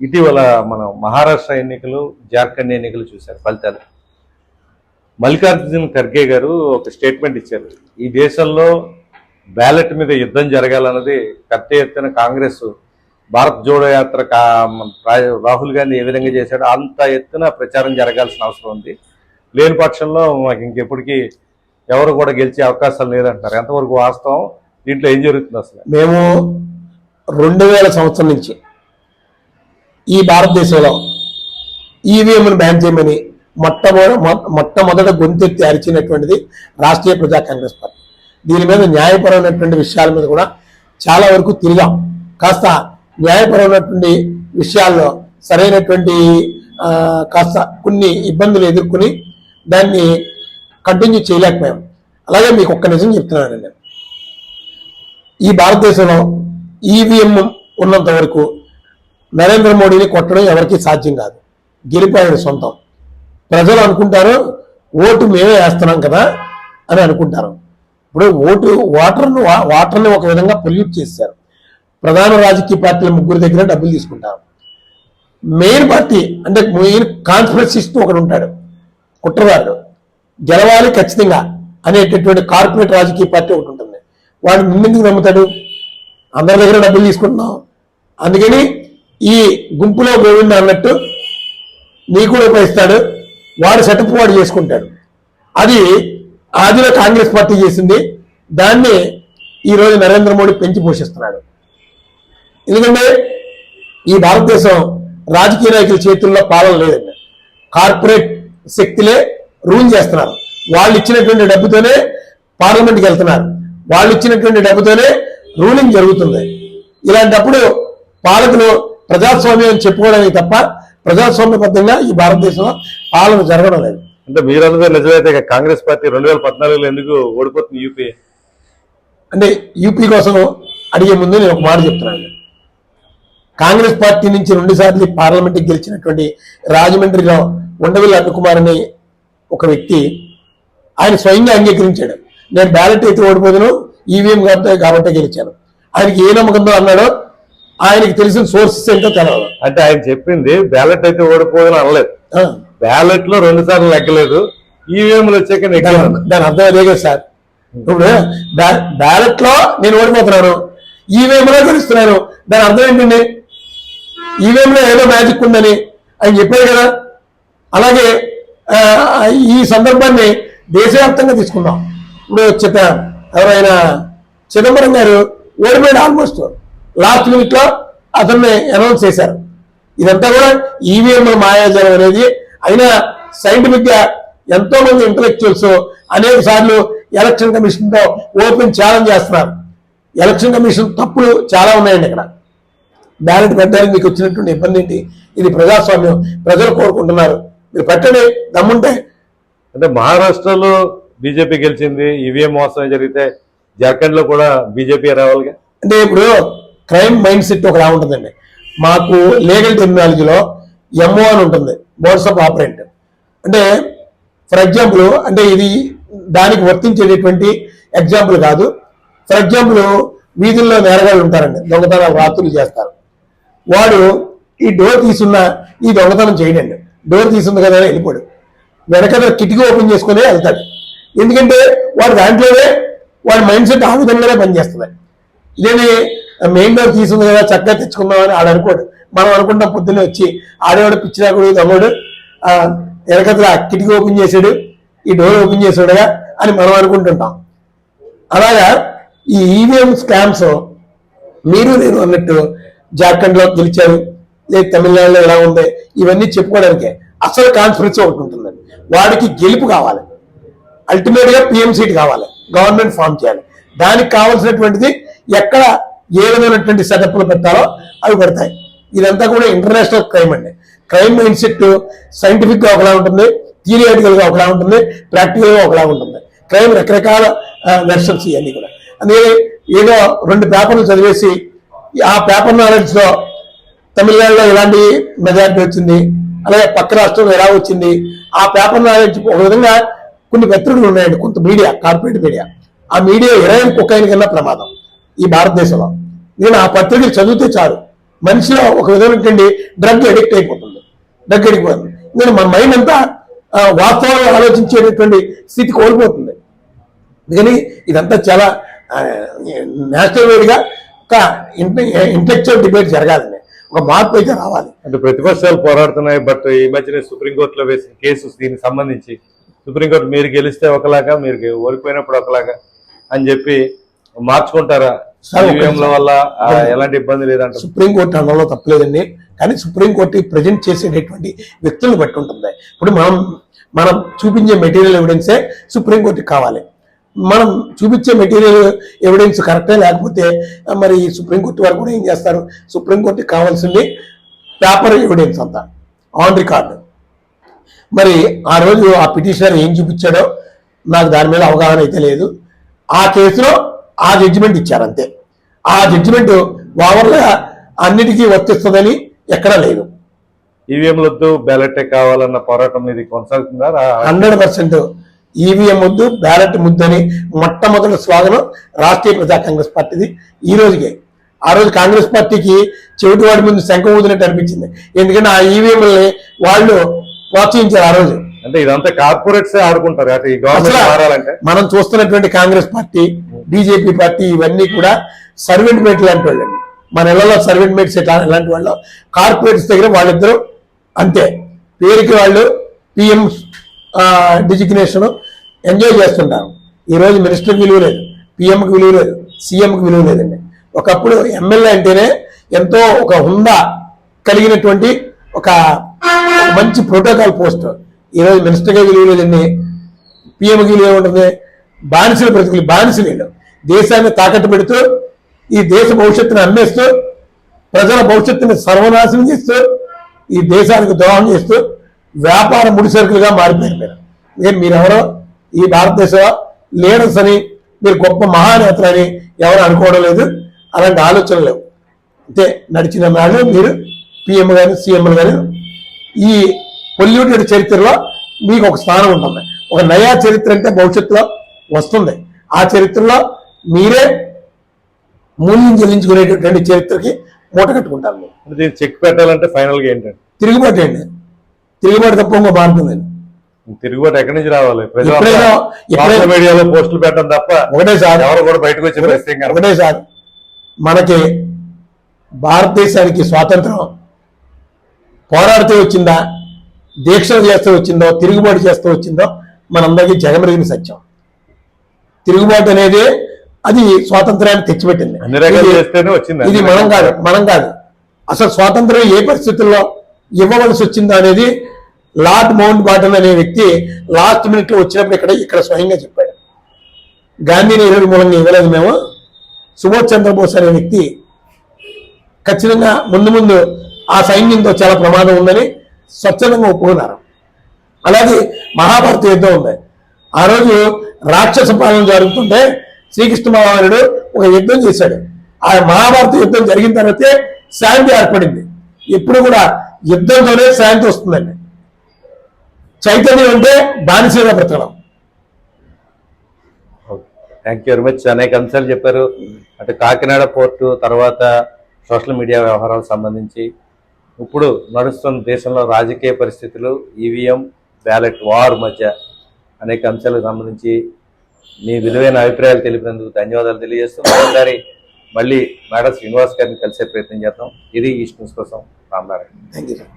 ఇటీవల మనం మహారాష్ట్ర ఎన్నికలు జార్ఖండ్ ఎన్నికలు చూశారు ఫలితాలు. మల్లికార్జున్ ఖర్గే గారు ఒక స్టేట్మెంట్ ఇచ్చారు. ఈ దేశంలో బ్యాలెట్ మీద యుద్ధం జరగాలన్నది పెద్ద ఎత్తున కాంగ్రెస్ భారత్ జోడో యాత్ర కా- రాహుల్ గాంధీ ఏ విధంగా చేశాడో అంత ఎత్తున ప్రచారం జరగాల్సిన అవసరం ఉంది. లేని పక్షంలో మాకు ఇంకెప్పటికీ ఎవరు కూడా గెలిచే అవకాశాలు లేదంటున్నారు. ఎంతవరకు వాస్తవం? దీంట్లో ఏం జరుగుతుంది అసలు? మేము రెండు వేల సంవత్సరం నుంచి ఈ భారతదేశంలో ఈవీఎంను బ్యాన్ చేయమని మొట్టమొదటి మొట్టమొదట గొంతెత్తి అరిచినటువంటిది రాష్ట్రీయ ప్రజా కాంగ్రెస్ పార్టీ. దీని మీద న్యాయపరమైనటువంటి విషయాల మీద కూడా చాలా వరకు తిరిగాం. కాస్త న్యాయపరమైనటువంటి విషయాల్లో సరైనటువంటి కాస్త కొన్ని ఇబ్బందులు ఎదుర్కొని దాన్ని కంటిన్యూ చేయలేకపోయాం. అలాగే మీకు ఒక్క నిజం చెప్తున్నానండి. నేను ఈ భారతదేశంలో ఈవీఎం ఉన్నంత వరకు నరేంద్ర మోడీని కొట్టడం ఎవరికీ సాధ్యం కాదు. గెలిపి ఆయన సొంతం. ప్రజలు అనుకుంటారు ఓటు మేమే వేస్తున్నాం కదా అని అనుకుంటారు. ఇప్పుడు ఓటు ఓటర్ను ఓటర్ని ఒక విధంగా పొల్యూట్ చేశారు. ప్రధాన రాజకీయ పార్టీల ముగ్గురు దగ్గర డబ్బులు తీసుకుంటారు. మెయిన్ పార్టీ అంటే మెయిన్ కాన్స్పిరసిస్ట్ ఒకడు ఉంటాడు కుట్రవాడు గెలవాలి ఖచ్చితంగా అనేటటువంటి కార్పొరేట్ రాజకీయ పార్టీ ఒకటి ఉంటుంది. వాడు ముందుకు నమ్ముతాడు? అందరి దగ్గర డబ్బులు తీసుకుంటున్నాం. అందుకని ఈ గుంపులో గోవింద అన్నట్టు నీ కూడా ఉపయోగిస్తాడు వాడు సెటప్ వాడు చేసుకుంటాడు. అది ఆదిలో కాంగ్రెస్ పార్టీ చేసింది. దాన్ని ఈరోజు నరేంద్ర మోడీ పెంచి పోషిస్తున్నాడు. ఎందుకంటే ఈ భారతదేశం రాజకీయ నాయకుల చేతుల్లో పాలన లేదండి. కార్పొరేట్ శక్తులే రూల్ చేస్తున్నారు. వాళ్ళు ఇచ్చినటువంటి డబ్బుతోనే పార్లమెంట్కి వెళ్తున్నారు. వాళ్ళు ఇచ్చినటువంటి డబ్బుతోనే రూలింగ్ జరుగుతుంది. ఇలాంటప్పుడు పాలకులు ప్రజాస్వామ్యం చెప్పుకోవడానికి తప్ప ప్రజాస్వామ్యబద్ధంగా ఈ భారతదేశంలో పాలన జరగడం లేదు. అంటే మీరు అన్నదే నిజమైతే కాంగ్రెస్ పార్టీ రెండు వేల పద్నాలుగులో ఎందుకు ఓడిపోతుంది యూపీ? అంటే యూపీ కోసం అడిగే ముందు నేను ఒక మాట చెప్తున్నాను. కాంగ్రెస్ పార్టీ నుంచి రెండు సార్లు పార్లమెంట్కి గెలిచినటువంటి రాజమండ్రిలో ఉండవిల్లి అన్నకుమార్ అనే ఒక వ్యక్తి ఆయన స్వయంగా అంగీకరించాడు. నేను బ్యాలెట్ అయితే ఓడిపోదును ఈవీఎం కాబట్టి కాబట్టే గెలిచాను. ఆయనకి ఏ నమ్మకంతో అన్నాడో ఆయనకి తెలిసిన సోర్సెస్ ఏంటో తెలవదు అంటే ఆయన చెప్పింది బ్యాలెట్ అయితే ఓడిపోదని అనలేదు. బ్యాలెట్లో రెండు సార్లు లెక్కలేదు ఈవీఎంలు వచ్చాక దాని అర్థం అదే కదా సార్. ఇప్పుడు బ్యాలెట్లో నేను ఓడిపోతున్నాను ఈవీఎం లో గెలుస్తున్నాను దాని అర్థం ఏంటండి? ఈవీఎం లో ఏదో మ్యాజిక్ ఉందని ఆయన చెప్పారు కదా. అలాగే ఈ సందర్భాన్ని దేశవ్యాప్తంగా తీసుకుందాం. ఇప్పుడు చిత ఎవరైనా చిదంబరం గారు ఓడిపోయాడు ఆల్మోస్ట్. లాస్ట్ మినిట్లో అతన్ని అనౌన్స్ చేశారు. ఇదంతా కూడా ఈవీఎం మాయాజాలం అనేది. అయినా సైంటిఫిక్గా ఎంతో మంది ఇంటలెక్చువల్స్ అనేక సార్లు ఎలక్షన్ కమిషన్తో ఓపెన్ ఛాలెంజ్ చేస్తున్నారు. ఎలక్షన్ కమిషన్ తప్పులు చాలా ఉన్నాయండి ఇక్కడ. బ్యాలెట్ పెట్టడానికి మీకు వచ్చినటువంటి ఇబ్బంది ఏంటి? ఇది ప్రజాస్వామ్యం. ప్రజలు కోరుకుంటున్నారు. మీరు పెట్టండి దమ్ముంటే. అంటే మహారాష్ట్రలో బీజేపీ గెలిచింది ఈవీఎం మోసం జరిగితే జార్ఖండ్లో కూడా బీజేపీ రావాలిగా? అంటే ఇప్పుడు క్రైమ్ మైండ్ సెట్ ఒకలా ఉంటుందండి. మాకు లీగల్ టెర్మినాలజీలో ఎంఓ అని ఉంటుంది బోర్డ్స్ ఆఫ్ ఆపరేట్ అంటే ఫర్ ఎగ్జాంపుల్ అంటే ఇది దానికి వర్తించేటటువంటి ఎగ్జాంపుల్ కాదు. ఫర్ ఎగ్జాంపుల్ వీధుల్లో నేరగాళ్ళు ఉంటారండి దొంగతనాలు రాత్రులు చేస్తారు. వాడు ఈ డోర్ తీసున్న ఈ దొంగతనం చేయడండి. డోర్ తీసుంది కదా అని వెళ్ళిపోడు. వెనక కిటికీ ఓపెన్ చేసుకునే వెళ్తాడు. ఎందుకంటే వాడు దాంట్లోనే వాడి మైండ్ సెట్ ఆ విధంగానే పనిచేస్తుంది. లేని మెయిన్ డోర్ తీసుకుంది కదా చక్కగా తెచ్చుకుందామని ఆడు అనుకోడు. మనం అనుకుంటాం పొద్దున్నే వచ్చి ఆడేవాడు పిచ్చినాకుడు దమ్ముడు ఆ వెనకతల కిటికీ ఓపెన్ చేశాడు ఈ డోర్ ఓపెన్ చేసాడుగా అని మనం అనుకుంటుంటాం. అలాగా ఈ ఈవీఎం స్కామ్స్ మీరు నేను అన్నట్టు జార్ఖండ్లో గెలిచారు లేదు తమిళనాడులో ఎలా ఉంది ఇవన్నీ చెప్పుకోవడానికే. అసలు కాన్ఫరెన్స్ ఒకటి ఉంటుందండి. వాడికి గెలుపు కావాలి. అల్టిమేట్గా పిఎం సీట్ కావాలి. గవర్నమెంట్ ఫామ్ చేయాలి. దానికి కావాల్సినటువంటిది ఎక్కడ ఏ విధమైనటువంటి సెటప్లు పెట్టాలో అవి పెడతాయి. ఇదంతా కూడా ఇంటర్నేషనల్ క్రైమ్ అండి. క్రైమ్ మైండ్ సైంటిఫిక్గా ఒకలా ఉంటుంది థియరియాటికల్గా ఒకలా ఉంటుంది ప్రాక్టికల్గా ఒకలా ఉంటుంది. క్రైమ్ రకరకాల వెర్షన్స్ ఇవన్నీ కూడా. అందుకే ఏదో రెండు పేపర్లు చదివేసి ఆ పేపర్ నాలెడ్జ్లో తమిళనాడులో ఎలాంటి మెజారిటీ వచ్చింది అలాగే పక్క రాష్ట్రంలో ఎలా వచ్చింది ఆ పేపర్ నాలెడ్జ్ ఒక విధంగా కొన్ని పత్రికలు ఉన్నాయండి కొంత మీడియా కార్పొరేట్ మీడియా ఆ మీడియా ఇరవై కుక్కైన కన్నా ప్రమాదం ఈ భారతదేశంలో. నేను ఆ పత్రిక చదివితే చాలు. మనిషిలో ఒక విధమైనటువంటి డ్రగ్ అడిక్ట్ అయిపోతుంది. డ్రగ్ అడిక్ట్ అవుతుంది నేను మన మైండ్ అంతా వాస్తవాలు ఆలోచించేటటువంటి స్థితి కోల్పోతుంది. అందుకని ఇదంతా చాలా నేషనల్ వేడిగా ఒక ఇంటెలెక్చువల్ డిబేట్ జరగాలండి. ఒక మార్పు అయితే రావాలి. అంటే ప్రతిపక్షాలు పోరాడుతున్నాయి బట్ ఈ మధ్యనే సుప్రీంకోర్టులో వేసిన కేసు దీనికి సంబంధించి సుప్రీంకోర్టు మీరు గెలిస్తే ఒకలాగా మీరు ఓడిపోయినప్పుడు ఒకలాగా అని చెప్పి మార్చుకుంటారా? వల్ల ఎలాంటి ఇబ్బంది లేదంట సుప్రీంకోర్టు అనడంలో తప్పలేదండి. కానీ సుప్రీంకోర్టు ప్రజెంట్ చేసేటటువంటి వ్యక్తులను బట్టి ఉంటుంది. ఇప్పుడు మనం మనం చూపించే మెటీరియల్ ఎవిడెన్సే సుప్రీంకోర్టుకి కావాలి. మనం చూపించే మెటీరియల్ ఎవిడెన్స్ కరెక్టే? లేకపోతే మరి సుప్రీంకోర్టు వారు కూడా ఏం చేస్తారు? సుప్రీంకోర్టుకి కావాల్సింది పేపర్ ఎవిడెన్స్ అంతా. On record. మరి ఆ రోజు ఆ పిటిషనర్ ఏం చూపించాడో నాకు దాని మీద అవగాహన అయితే లేదు. ఆ కేసులో ఆ జడ్జిమెంట్ ఇచ్చారు అంతే ఆ జడ్జిమెంట్ ఓవర్గా అన్నిటికీ వర్తిస్తుందని ఎక్కడా లేదు. ఈవీఎంలు వద్దు బ్యాలెటే కావాలన్న పోరాటం ఇది కొనసాగుతుందా? హండ్రెడ్ పర్సెంట్ ఈవీఎం ముద్దు బ్యాలెట్ ముద్దు అని మొట్టమొదటి స్లోగనం రాష్ట్రీయ ప్రజా కాంగ్రెస్ పార్టీది ఈ రోజుకే. ఆ రోజు కాంగ్రెస్ పార్టీకి చెవిటి వాడి ముందు శంఖం ఊదినట్టు అనిపించింది. ఎందుకంటే ఆ ఈవీఎంలని వాళ్ళు ప్రోత్సహించారు ఆ రోజు. అంటే ఇదంతా కార్పొరేట్స్ ఆడుకుంటారు. అంటే ఈ గవర్నమెంట్ మనం చూస్తున్నటువంటి కాంగ్రెస్ పార్టీ బీజేపీ పార్టీ ఇవన్నీ కూడా సర్వెంట్ మేట్ లాంటి వాళ్ళండి మన ఇళ్ళలో సర్వెంట్ మేట్స్ ఇలాంటి వాళ్ళు కార్పొరేట్స్ దగ్గర వాళ్ళిద్దరూ అంతే. పేరుకి వాళ్ళు పిఎం డిజిగ్నేషన్ ఎంజాయ్ చేస్తుంటారు. ఈరోజు మినిస్టర్కి విలువ లేదు పిఎంకి విలువ లేదు సీఎంకి విలువ లేదండి. ఒకప్పుడు ఎమ్మెల్యే అంటేనే ఎంతో ఒక హుందా కలిగినటువంటి ఒక మంచి ప్రోటోకాల్ పోస్ట్ ఈరోజు మినిస్టర్గా విలువ లేదండి పిఎంకి విలువ ఏముంటుంది? బానిసలు బ్రతుకులు బానిసలు వీళ్ళు. దేశాన్ని తాకట్టు పెడుతూ ఈ దేశ భవిష్యత్తును అమ్మేస్తూ ప్రజల భవిష్యత్తుని సర్వనాశనం చేస్తూ ఈ దేశానికి ద్రోహం చేస్తూ వ్యాపార ముడిసరుకులుగా మారిపోయారు మీరు ఏం మీరెవరో? ఈ భారతదేశ లీడర్స్ అని మీరు గొప్ప మహానేతలని ఎవరు అనుకోవడం లేదు అలాంటి ఆలోచనలు లేవు. అంటే నడిచిన నాడు మీరు పిఎం గారు సీఎంలు గారు ఈ పొల్యూటెడ్ చరిత్రలో మీకు ఒక స్థానం ఉంటుంది. ఒక నయా చరిత్ర అంటే భవిష్యత్తులో వస్తుంది. ఆ చరిత్రలో మీరే మూల్యం చెల్లించుకునేటటువంటి చరిత్రకి మూట కట్టుకుంటారు దీన్ని చెక్ పెట్టాలంటే ఫైనల్గా ఏంటంటే? తిరుగుబాటు అండి తిరుగుబాటు తప్ప ఇంకో బాగుంటుందండి తిరుగుబాటు ఎక్కడి నుంచి రావాలి? ప్రజలు మీడియాలో పోస్టులు పెట్టడం తప్ప ఒకటే సార్. ఎవరు కూడా బయటకు వచ్చే. ఒకటే సార్. మనకి భారతదేశానికి స్వాతంత్రం పోరాడుతూ వచ్చిందా? దీక్షలు చేస్తూ వచ్చిందో తిరుగుబాటు చేస్తూ వచ్చిందో మనందరికీ జగమరిగిన సత్యం. తిరుగుబాటు అనేది అది స్వాతంత్రాన్ని తెచ్చిపెట్టింది. ఇది- చేస్తేనే వచ్చింది ఇది మనం కాదు మనం కాదు. అసలు స్వాతంత్రం ఏ పరిస్థితుల్లో ఇవ్వవలసి వచ్చిందో అనేది లార్డ్ మౌంట్ బాటన్ అనే వ్యక్తి లాస్ట్ మినిట్లో వచ్చినప్పుడు ఇక్కడ ఇక్కడ స్వయంగా చెప్పాడు. గాంధీని ఇరవై మూలంగా ఇవ్వలేదు మేము. సుభాష్ చంద్రబోస్ అనే వ్యక్తి ఖచ్చితంగా ముందు ముందు ఆ సైన్యంతో చాలా ప్రమాదం ఉందని స్వచ్ఛందంగా ఒప్పుకున్నారు. అలాగే మహాభారత యుద్ధం ఉంది. ఆ రోజు రాక్షస పాలన జరుగుతుంటే శ్రీకృష్ణ భగవానుడు ఒక యుద్ధం చేశాడు. ఆ మహాభారత యుద్ధం జరిగిన తర్వాతే శాంతి ఏర్పడింది. ఎప్పుడు కూడా యుద్ధంతోనే శాంతి వస్తుందండి. చైతన్యం అంటే బానిసగా బ్రతకడం. థ్యాంక్ యూ వెరీ మచ్ అనేక అంశాలు చెప్పారు. అటు కాకినాడ పోర్టు తర్వాత సోషల్ మీడియా వ్యవహారాలకు సంబంధించి ఇప్పుడు నడుస్తున్న దేశంలో రాజకీయ పరిస్థితులు ఈవీఎం బ్యాలెట్ వార్ మధ్య అనేక అంశాలకు సంబంధించి మీ విలువైన అభిప్రాయాలు తెలిపినందుకు ధన్యవాదాలు తెలియజేస్తూ మరోసారి మళ్ళీ మేడం శ్రీనివాస్ గారిని కలిసే ప్రయత్నం చేద్దాం. ఇది ఈస్ట్ న్యూస్ కోసం రామనారాయణ. Thank you sir